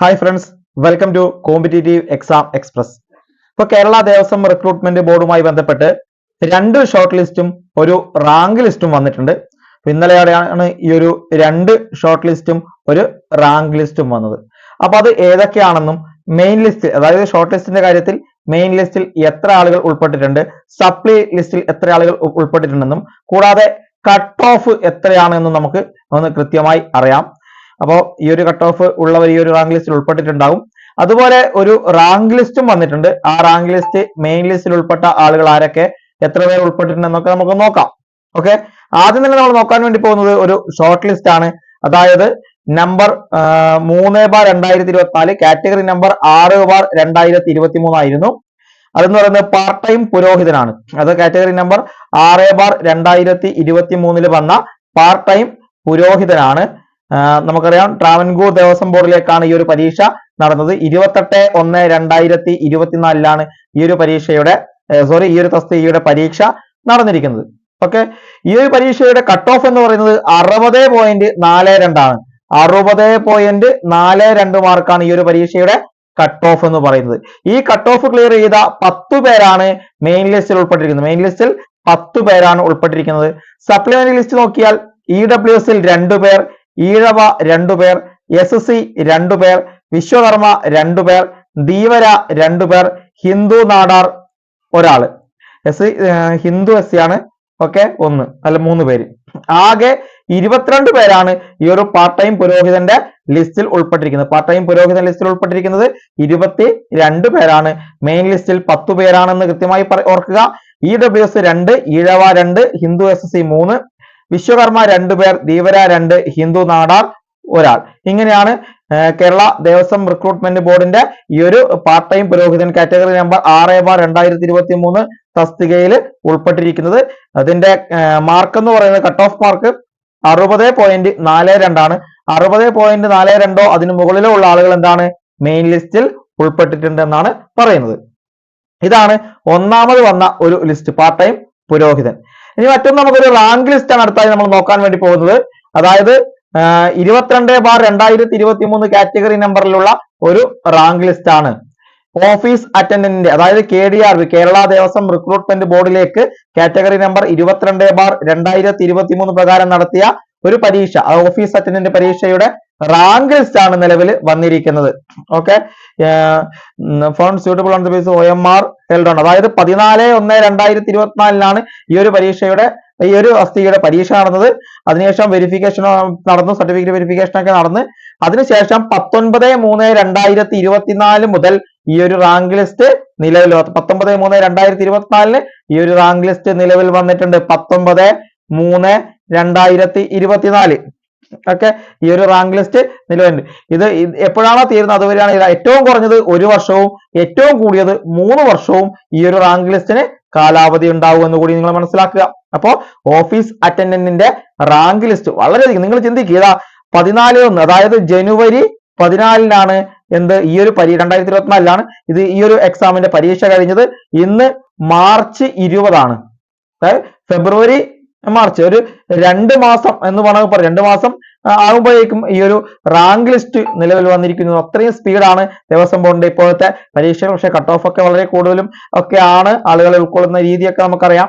Hi friends welcome to competitive exam express ഇപ്പൊ Kerala Devaswom recruitment ബോർഡുമായി ബന്ധപ്പെട്ട് രണ്ട് ഷോർട്ട് ലിസ്റ്റും ഒരു റാങ്ക് ലിസ്റ്റും വന്നിട്ടുണ്ട്. ഇന്നലെയോടെയാണ് ഈ ഒരു രണ്ട് ഷോർട്ട് ലിസ്റ്റും ഒരു റാങ്ക് ലിസ്റ്റും വന്നത്. അപ്പൊ അത് ഏതൊക്കെയാണെന്നും മെയിൻ ലിസ്റ്റ് അതായത് ഷോർട്ട് ലിസ്റ്റിന്റെ കാര്യത്തിൽ മെയിൻ ലിസ്റ്റിൽ എത്ര ആളുകൾ ഉൾപ്പെട്ടിട്ടുണ്ട് സപ്ലി ലിസ്റ്റിൽ എത്ര ആളുകൾ ഉൾപ്പെട്ടിട്ടുണ്ടെന്നും കൂടാതെ കട്ട് ഓഫ് എത്രയാണെന്നും നമുക്ക് ഒന്ന് കൃത്യമായി അറിയാം. അപ്പോൾ ഈ ഒരു കട്ട് ഓഫ് ഉള്ളവർ ഈ ഒരു റാങ്ക് ലിസ്റ്റിൽ ഉൾപ്പെട്ടിട്ടുണ്ടാവും. അതുപോലെ ഒരു റാങ്ക് ലിസ്റ്റും വന്നിട്ടുണ്ട്. ആ റാങ്ക് ലിസ്റ്റ് മെയിൻ ലിസ്റ്റിൽ ഉൾപ്പെട്ട ആളുകൾ ആരൊക്കെ എത്ര പേർ ഉൾപ്പെട്ടിട്ടുണ്ടെന്നൊക്കെ നമുക്ക് നോക്കാം. ഓക്കെ ആദ്യം തന്നെ നമ്മൾ നോക്കാൻ വേണ്ടി പോകുന്നത് ഒരു ഷോർട്ട് ലിസ്റ്റ് ആണ്. അതായത് നമ്പർ മൂന്ന് ബാർ രണ്ടായിരത്തി ഇരുപത്തിനാല് കാറ്റഗറി നമ്പർ ആറ് ബാർ രണ്ടായിരത്തി ഇരുപത്തി മൂന്നായിരുന്നു അതെന്ന് പറയുന്നത് പാർട്ട് ടൈം പുരോഹിതനാണ്. അത് കാറ്റഗറി നമ്പർ ആറ് ബാർ രണ്ടായിരത്തി ഇരുപത്തി മൂന്നിൽ വന്ന പാർട്ട് ടൈം പുരോഹിതനാണ്. നമുക്കറിയാം ട്രാവൻകൂർ ദേവസ്വം ബോർഡിലേക്കാണ് ഈ ഒരു പരീക്ഷ നടന്നത്. ഇരുപത്തെട്ട് ഒന്ന് രണ്ടായിരത്തി ഇരുപത്തിനാലിലാണ് ഈ ഒരു പരീക്ഷയുടെ സോറി ഈ ഒരു തസ്തികയുടെ പരീക്ഷ നടന്നിരിക്കുന്നത്. ഓക്കെ ഈ ഒരു പരീക്ഷയുടെ കട്ട് ഓഫ് എന്ന് പറയുന്നത് അറുപത് പോയിന്റ് നാല് രണ്ടാണ്. അറുപത് പോയിന്റ് നാല് രണ്ട് മാർക്കാണ് ഈ ഒരു പരീക്ഷയുടെ കട്ട് ഓഫ് എന്ന് പറയുന്നത്. ഈ കട്ട് ഓഫ് ക്ലിയർ ചെയ്ത പത്തു പേരാണ് മെയിൻ ലിസ്റ്റിൽ ഉൾപ്പെട്ടിരിക്കുന്നത്. മെയിൻ ലിസ്റ്റിൽ പത്തു പേരാണ് ഉൾപ്പെട്ടിരിക്കുന്നത്. സപ്ലിമെന്ററി ലിസ്റ്റ് നോക്കിയാൽ ഇ ഡബ്ല്യു എസിൽ രണ്ടു പേർ ഈഴവ രണ്ടു പേർ എസ് സി രണ്ടു പേർ വിശ്വകർമ്മ രണ്ടു പേർ ധീവര രണ്ടു പേർ ഹിന്ദു നാടാർ ഒരാൾ എസ് ഹിന്ദു എസ് സി ആണ്. ഓക്കെ ഒന്ന് അല്ല മൂന്ന് പേര്. ആകെ ഇരുപത്തിരണ്ട് പേരാണ് ഈ ഒരു പാർട്ട് ടൈം പുരോഹിതന്റെ ലിസ്റ്റിൽ ഉൾപ്പെട്ടിരിക്കുന്നത്. പാർട്ട് ടൈം പുരോഹിതൻ ലിസ്റ്റിൽ ഉൾപ്പെട്ടിരിക്കുന്നത് ഇരുപത്തി രണ്ട് പേരാണ്. മെയിൻ ലിസ്റ്റിൽ പത്തു പേരാണെന്ന് കൃത്യമായി ഓർക്കുക. ഇ ഡബ്ല്യു എസ് രണ്ട് ഈഴവ രണ്ട് ഹിന്ദു എസ് എസ് സി മൂന്ന് വിശ്വകർമ്മ രണ്ട് പേർ ധീവര രണ്ട് ഹിന്ദു നാടാർ ഒരാൾ. ഇങ്ങനെയാണ് കേരള ദേവസ്വം റിക്രൂട്ട്മെന്റ് ബോർഡിന്റെ ഈ ഒരു പാർട്ട് ടൈം പുരോഹിതൻ കാറ്റഗറി നമ്പർ ആറ് ബാർ രണ്ടായിരത്തി ഇരുപത്തി മൂന്ന് തസ്തികയിൽ ഉൾപ്പെട്ടിരിക്കുന്നത്. അതിന്റെ മാർക്ക് എന്ന് പറയുന്നത് കട്ട് ഓഫ് മാർക്ക് അറുപത് പോയിന്റ് നാല് രണ്ടാണ്. അറുപത് പോയിന്റ് നാല് രണ്ടോ അതിന് മുകളിലോ ഉള്ള ആളുകൾ എന്താണ്? മെയിൻ ലിസ്റ്റിൽ ഉൾപ്പെട്ടിട്ടുണ്ട് എന്നാണ് പറയുന്നത്. ഇതാണ് ഒന്നാമത് വന്ന ഒരു ലിസ്റ്റ് പാർട്ട് ടൈം പുരോഹിതൻ. ഇനി മറ്റൊന്ന് നമുക്കൊരു റാങ്ക് ലിസ്റ്റ് ആണ് അടുത്തായി നമ്മൾ നോക്കാൻ വേണ്ടി പോകുന്നത്. അതായത് ഇരുപത്തിരണ്ട് ബാർ രണ്ടായിരത്തി ഇരുപത്തി മൂന്ന് കാറ്റഗറി നമ്പറിലുള്ള ഒരു റാങ്ക് ലിസ്റ്റ് ആണ്. ഓഫീസ് അറ്റൻഡന്റിന്റെ അതായത് K D R B Kerala Devaswom recruitment ബോർഡിലേക്ക് കാറ്റഗറി നമ്പർ ഇരുപത്തിരണ്ട് ബാർ രണ്ടായിരത്തി ഇരുപത്തി മൂന്ന് പ്രകാരം നടത്തിയ ഒരു പരീക്ഷ ആ ഓഫീസ് അറ്റൻഡന്റ് പരീക്ഷയുടെ റാങ്ക് ലിസ്റ്റ് ആണ് നിലവിൽ വന്നിരിക്കുന്നത്. Okay found suitable on the base O M R held അതായത് പതിനാല് ഒന്ന് രണ്ടായിരത്തി ഇരുപത്തിനാലിലാണ് ഈ ഒരു പരീക്ഷയുടെ ഈ ഒരു അസ്ഥിയുടെ പരീക്ഷ നടന്നത്. അതിനുശേഷം വെരിഫിക്കേഷൻ നടന്നു സർട്ടിഫിക്കറ്റ് വെരിഫിക്കേഷൻ ഒക്കെ നടന്ന്. അതിനുശേഷം പത്തൊൻപത് മൂന്ന് രണ്ടായിരത്തി ഇരുപത്തിനാല് മുതൽ ഈ ഒരു റാങ്ക് ലിസ്റ്റ് നിലവിൽ. പത്തൊമ്പത് മൂന്ന് രണ്ടായിരത്തി ഇരുപത്തിനാലിന് ഈ ഒരു റാങ്ക് ലിസ്റ്റ് നിലവിൽ വന്നിട്ടുണ്ട്. പത്തൊമ്പത് മൂന്ന് രണ്ടായിരത്തി ഇരുപത്തിനാല് ഒക്കെ ഈ ഒരു റാങ്ക് ലിസ്റ്റ് നിലവിലുണ്ട്. ഇത് എപ്പോഴാണോ തീരുന്നത്? അതുവരെയാണ് ഇത് ഏറ്റവും കുറഞ്ഞത് ഒരു വർഷവും ഏറ്റവും കൂടിയത് മൂന്ന് വർഷവും ഈ ഒരു റാങ്ക് ലിസ്റ്റിന് കാലാവധി ഉണ്ടാവും എന്ന് കൂടി നിങ്ങൾ മനസ്സിലാക്കുക. അപ്പോ ഓഫീസ് അറ്റൻഡന്റിന്റെ റാങ്ക് ലിസ്റ്റ് വളരെയധികം നിങ്ങൾ ചിന്തിക്കുക ഇതാ പതിനാല് ഒന്ന് അതായത് ജനുവരി പതിനാലിനാണ് എന്ത് ഈ ഒരു പരി രണ്ടായിരത്തി ഇരുപത്തിനാലിലാണ് ഇത് ഈ ഒരു എക്സാമിന്റെ പരീക്ഷ കഴിഞ്ഞത്. ഇന്ന് മാർച്ച് ഇരുപതാണ്. ഫെബ്രുവരി മാർച്ച് ഒരു രണ്ട് മാസം എന്ന് വേണമെങ്കിൽ പറയാം. രണ്ട് മാസം ആകുമ്പോഴേക്കും ഈ ഒരു റാങ്ക് ലിസ്റ്റ് നിലവിൽ വന്നിരിക്കുന്നു. അത്രയും സ്പീഡാണ് ദേവസ്വം ബോർഡിന്റെ ഇപ്പോഴത്തെ പരീക്ഷകൾ. പക്ഷേ കട്ട് ഓഫ് ഒക്കെ വളരെ കൂടുതലും ഒക്കെയാണ് ആളുകളെ ഉൾക്കൊള്ളുന്ന രീതിയൊക്കെ നമുക്കറിയാം.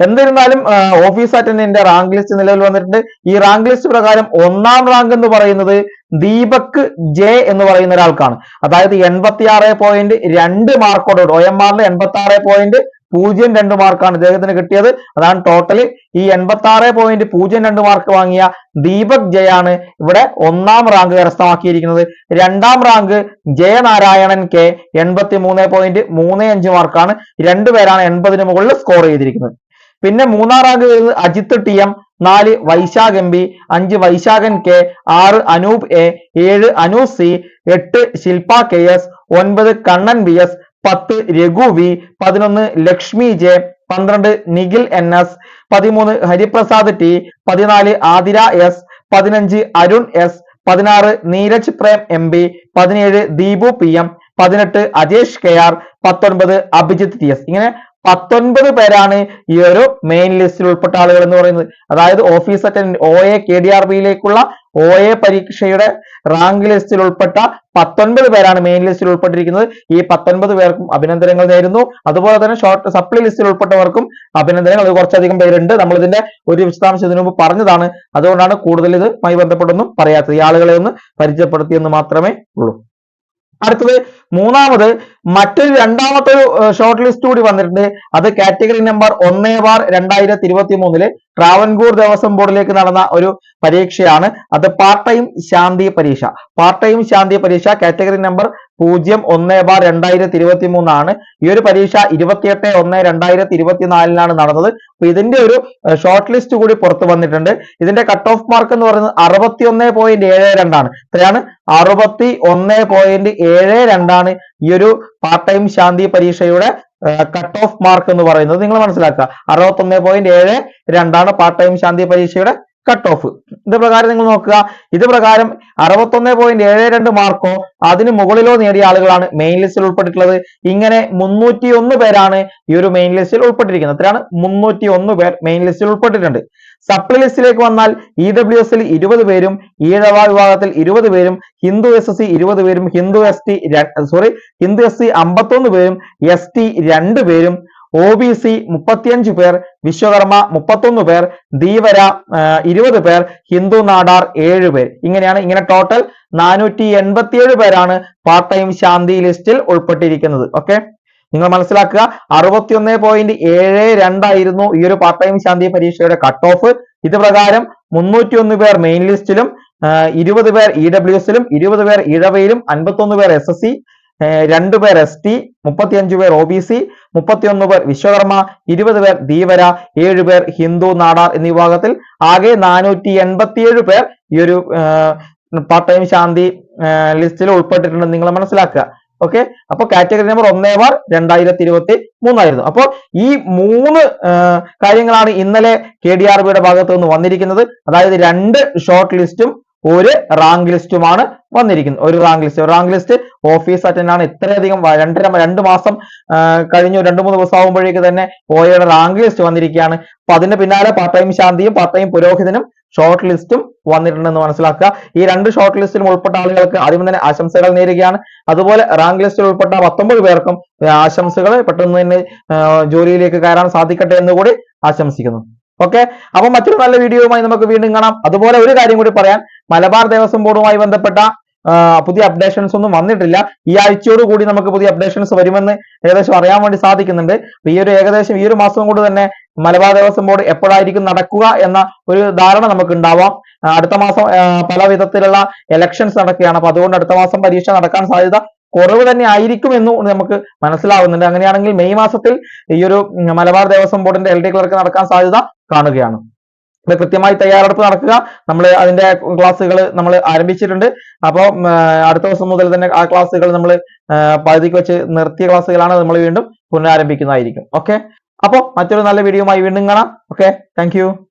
എന്നിരുന്നാലും ഓഫീസ് അറ്റൻഡന്റിന്റെ റാങ്ക് ലിസ്റ്റ് നിലവിൽ വന്നിട്ടുണ്ട്. ഈ റാങ്ക് ലിസ്റ്റ് പ്രകാരം ഒന്നാം റാങ്ക് എന്ന് പറയുന്നത് ദീപക് ജെ എന്ന് പറയുന്ന ഒരാൾക്കാണ്. അതായത് എൺപത്തി ആറ് പോയിന്റ് രണ്ട് മാർക്കോടുകൂടി ഒ എം ആറിൽ എൺപത്തി ആറ് പോയിന്റ് പൂജ്യം രണ്ട് മാർക്കാണ് ഇദ്ദേഹത്തിന് കിട്ടിയത്. അതാണ് ടോട്ടൽ ഈ എൺപത്തി ആറ് പോയിന്റ് പൂജ്യം രണ്ട് മാർക്ക് വാങ്ങിയ ദീപക് ജയാണ് ഇവിടെ ഒന്നാം റാങ്ക് കരസ്ഥമാക്കിയിരിക്കുന്നത്. രണ്ടാം റാങ്ക് ജയനാരായണൻ കെ എൺപത്തി മൂന്ന് പോയിന്റ് മൂന്ന് അഞ്ച് മാർക്കാണ് രണ്ടുപേരാണ് എൺപതിന് മുകളിൽ സ്കോർ ചെയ്തിരിക്കുന്നത്. പിന്നെ മൂന്നാം റാങ്ക് അജിത്ത് ടി എം നാല് വൈശാഖ് എം പി അഞ്ച് വൈശാഖൻ കെ ആറ് അനൂപ് എ ഏഴ് അനൂപ് സി എട്ട് ശില്പ കെ എസ് ഒൻപത് കണ്ണൻ ബി എസ് പത്ത് രഘു വി പതിനൊന്ന് ലക്ഷ്മി ജെ പന്ത്രണ്ട് നിഖിൽ എൻ എസ് പതിമൂന്ന് ഹരിപ്രസാദ് ടി പതിനാല് ആതിര എസ് പതിനഞ്ച് അരുൺ എസ് പതിനാറ് നീരജ് പ്രേം എം ബി പതിനേഴ് ദീപു പി എം പതിനെട്ട് അജേഷ് കെ ആർ പത്തൊൻപത് അഭിജിത്ത് ടി എസ്. ഇങ്ങനെ പത്തൊൻപത് പേരാണ് ഈ ഒരു മെയിൻ ലിസ്റ്റിൽ ഉൾപ്പെട്ട ആളുകൾ എന്ന് പറയുന്നത്. അതായത് office attendant O A K D R ബിയിലേക്കുള്ള O A പരീക്ഷയുടെ റാങ്ക് ലിസ്റ്റിൽ ഉൾപ്പെട്ട പത്തൊൻപത് പേരാണ് മെയിൻ ലിസ്റ്റിൽ ഉൾപ്പെട്ടിരിക്കുന്നത്. ഈ പത്തൊൻപത് പേർക്കും അഭിനന്ദനങ്ങൾ നേരുന്നു. അതുപോലെ തന്നെ ഷോർട്ട് സപ്ലി ലിസ്റ്റിൽ ഉൾപ്പെട്ടവർക്കും അഭിനന്ദനങ്ങൾ. അത് കുറച്ചധികം പേരുണ്ട്. നമ്മൾ ഇതിന്റെ ഒരു വിശദാംശം ഇതിനു മുമ്പ് പറഞ്ഞതാണ്. അതുകൊണ്ടാണ് കൂടുതൽ ഇതുമായി ബന്ധപ്പെട്ടൊന്നും പറയാത്തത്. ഈ ആളുകളെ ഒന്ന് പരിചയപ്പെടുത്തിയെന്ന് മാത്രമേ ഉള്ളൂ. അടുത്തത് മൂന്നാമത് മറ്റൊരു രണ്ടാമത്തെ ഒരു ഷോർട്ട് ലിസ്റ്റ് കൂടി വന്നിട്ടുണ്ട്. അത് കാറ്റഗറി നമ്പർ ഒന്നേ ബാർ രണ്ടായിരത്തി ഇരുപത്തി മൂന്നിൽ ട്രാവൻകൂർ ദേവസ്വം ബോർഡിലേക്ക് നടന്ന ഒരു പരീക്ഷയാണ്. അത് പാർട്ട് ടൈം ശാന്തി പരീക്ഷ. പാർട്ട് ടൈം ശാന്തി പരീക്ഷ കാറ്റഗറി നമ്പർ പൂജ്യം ഒന്ന് ബാർ രണ്ടായിരത്തി ഇരുപത്തി മൂന്നാണ് ഈ ഒരു പരീക്ഷ ഇരുപത്തിയെട്ട് ഒന്ന് രണ്ടായിരത്തി ഇരുപത്തിനാലിനാണ് നടന്നത്. അപ്പൊ ഇതിന്റെ ഒരു ഷോർട്ട് ലിസ്റ്റ് കൂടി പുറത്തു വന്നിട്ടുണ്ട്. ഇതിന്റെ കട്ട് ഓഫ് മാർക്ക് എന്ന് പറയുന്നത് അറുപത്തി ഒന്ന് പോയിന്റ് ഏഴ് രണ്ടാണ്. എത്രയാണ് അറുപത്തി ഒന്ന് പോയിന്റ് ഏഴ് രണ്ടാണ് ഈ ഒരു പാർട്ട് ടൈം ശാന്തി പരീക്ഷയുടെ കട്ട് ഓഫ് മാർക്ക് എന്ന് പറയുന്നത്. നിങ്ങൾ മനസ്സിലാക്കുക. അറുപത്തി ഒന്ന് പോയിന്റ് ഏഴ് രണ്ടാണ് പാർട്ട് ടൈം ശാന്തി പരീക്ഷയുടെ കട്ട് ഓഫ് ഇത് പ്രകാരം നിങ്ങൾ നോക്കുക. ഇത് പ്രകാരം അറുപത്തൊന്ന് പോയിന്റ് ഏഴ് രണ്ട് മാർക്കോ അതിന് മുകളിലോ നേടിയ ആളുകളാണ് മെയിൻ ലിസ്റ്റിൽ ഉൾപ്പെട്ടിട്ടുള്ളത്. ഇങ്ങനെ മുന്നൂറ്റി ഒന്ന് പേരാണ് ഈ ഒരു മെയിൻ ലിസ്റ്റിൽ ഉൾപ്പെട്ടിരിക്കുന്നത്. എത്രയാണ് മുന്നൂറ്റി ഒന്ന് പേർ മെയിൻ ലിസ്റ്റിൽ ഉൾപ്പെട്ടിട്ടുണ്ട്. സപ്ലി ലിസ്റ്റിലേക്ക് വന്നാൽ ഇ ഡബ്ല്യു എസിൽ ഇരുപത് പേരും ഈഴവ വിഭാഗത്തിൽ ഇരുപത് പേരും ഹിന്ദു എസ് എസ് സി ഇരുപത് പേരും Hindu S T sorry Hindu S C അമ്പത്തൊന്ന് പേരും എസ് ടി രണ്ട് പേരും ഒ ബി സി മുപ്പത്തിയഞ്ച് പേർ വിശ്വകർമ്മ മുപ്പത്തൊന്ന് പേർ ധീവര ഇരുപത് പേർ ഹിന്ദു നാടാർ ഏഴ് പേർ. ഇങ്ങനെയാണ് ഇങ്ങനെ ടോട്ടൽ നാനൂറ്റി എൺപത്തിയേഴ് പേരാണ് പാർട്ട് ടൈം ശാന്തി ലിസ്റ്റിൽ ഉൾപ്പെട്ടിരിക്കുന്നത്. ഓക്കെ നിങ്ങൾ മനസ്സിലാക്കുക അറുപത്തിയൊന്ന് പോയിന്റ് ഏഴ് രണ്ടായിരുന്നു ഈ ഒരു പാർട്ട് ടൈം ശാന്തി പരീക്ഷയുടെ കട്ട് ഓഫ് ഇത് പ്രകാരം മുന്നൂറ്റി ഒന്ന് പേർ മെയിൻ ലിസ്റ്റിലും ഇരുപത് പേർ ഇ ഡബ്ല്യു എസിലും ഇരുപത് പേർ ഇഴവയിലും അൻപത്തൊന്ന് പേർ എസ് എസ് സി രണ്ടു പേർ എസ് ടി മുപ്പത്തിയഞ്ച് പേർ ഒ ബി സി മുപ്പത്തിയൊന്ന് പേർ വിശ്വകർമ്മ ഇരുപത് പേർ ധീവര ഏഴ് പേർ ഹിന്ദു നാടാർ എന്നീ വിഭാഗത്തിൽ ആകെ നാനൂറ്റി എൺപത്തിയേഴ് പേർ ഈ ഒരു പാർട്ട് ടൈം ശാന്തി ലിസ്റ്റിൽ ഉൾപ്പെട്ടിട്ടുണ്ട് നിങ്ങൾ മനസ്സിലാക്കുക. ഓക്കെ? അപ്പൊ കാറ്റഗറി നമ്പർ ഒന്നേ ബാർ രണ്ടായിരത്തി ഇരുപത്തി മൂന്നായിരുന്നു അപ്പോൾ ഈ മൂന്ന് കാര്യങ്ങളാണ് ഇന്നലെ കെ ഡി ആർ ബിയുടെ ഭാഗത്ത് നിന്ന് വന്നിരിക്കുന്നത്. അതായത് രണ്ട് ഷോർട്ട് ലിസ്റ്റും ഒരു റാങ്ക് ലിസ്റ്റുമാണ് വന്നിരിക്കുന്നത്. ഒരു rank list rank list office attend ആണ് ഇത്രയധികം രണ്ടര രണ്ട് മാസം കഴിഞ്ഞു. രണ്ട് മൂന്ന് ദിവസം ആകുമ്പോഴേക്ക് തന്നെ ഓയുടെ റാങ്ക് ലിസ്റ്റ് വന്നിരിക്കുകയാണ്. അപ്പൊ അതിന്റെ പിന്നാലെ പാർട്ട് ടൈം ശാന്തിയും പാർട്ട് ടൈം പുരോഹിതനും ഷോർട്ട് ലിസ്റ്റും വന്നിട്ടുണ്ടെന്ന് മനസ്സിലാക്കുക. ഈ രണ്ട് ഷോർട്ട് ലിസ്റ്റിലും ഉൾപ്പെട്ട ആളുകൾക്ക് ആദ്യം തന്നെ ആശംസകൾ നേരുകയാണ്. അതുപോലെ റാങ്ക് ലിസ്റ്റിൽ ഉൾപ്പെട്ട പത്തൊമ്പത് പേർക്കും ആശംസകൾ പെട്ടെന്ന് തന്നെ ജോലിയിലേക്ക് കയറാൻ സാധിക്കട്ടെ എന്ന് കൂടി ആശംസിക്കുന്നു. ഓക്കെ? അപ്പൊ മറ്റൊരു നല്ല വീഡിയോയുമായി നമുക്ക് വീണ്ടും കാണാം. അതുപോലെ ഒരു കാര്യം കൂടി പറയാൻ മലബാർ ദേവസ്വം ബോർഡുമായി ബന്ധപ്പെട്ട പുതിയ അപ്ഡേഷൻസ് ഒന്നും വന്നിട്ടില്ല. ഈ ആഴ്ചയോട് കൂടി നമുക്ക് പുതിയ അപ്ഡേഷൻസ് വരുമെന്ന് ഏകദേശം അറിയാൻ വേണ്ടി സാധിക്കുന്നുണ്ട്. അപ്പൊ ഈ ഒരു ഏകദേശം ഈ ഒരു മാസം കൊണ്ട് തന്നെ മലബാർ ദേവസ്വം ബോർഡ് എപ്പോഴായിരിക്കും നടക്കുക എന്ന ഒരു ധാരണ നമുക്ക് ഉണ്ടാവാം. അടുത്ത മാസം പല വിധത്തിലുള്ള എലക്ഷൻസ് നടക്കുകയാണ്. അപ്പൊ അതുകൊണ്ട് അടുത്ത മാസം പരീക്ഷ നടക്കാൻ സാധ്യത കുറവ് തന്നെ ആയിരിക്കും എന്ന് നമുക്ക് മനസ്സിലാവുന്നുണ്ട്. അങ്ങനെയാണെങ്കിൽ മെയ് മാസത്തിൽ ഈ ഒരു മലബാർ ദേവസ്വം ബോർഡിന്റെ എൽ ഡി ക്ലർക്ക് നടക്കാൻ സാധ്യത കാണുകയാണ്. കൃത്യമായി തയ്യാറെടുപ്പ് നടക്കുക. നമ്മൾ അതിന്റെ ക്ലാസ്സുകൾ നമ്മൾ ആരംഭിച്ചിട്ടുണ്ട്. അപ്പോൾ അടുത്ത ദിവസം മുതൽ തന്നെ ആ ക്ലാസ്സുകൾ നമ്മൾ പകുതിക്ക് വെച്ച് നിർത്തിയ ക്ലാസ്സുകളാണ് നമ്മൾ വീണ്ടും പുനരാരംഭിക്കുന്നതായിരിക്കും. ഓക്കെ അപ്പോൾ മറ്റൊരു നല്ല വീഡിയോയുമായി വീണ്ടും കാണാം. Okay thank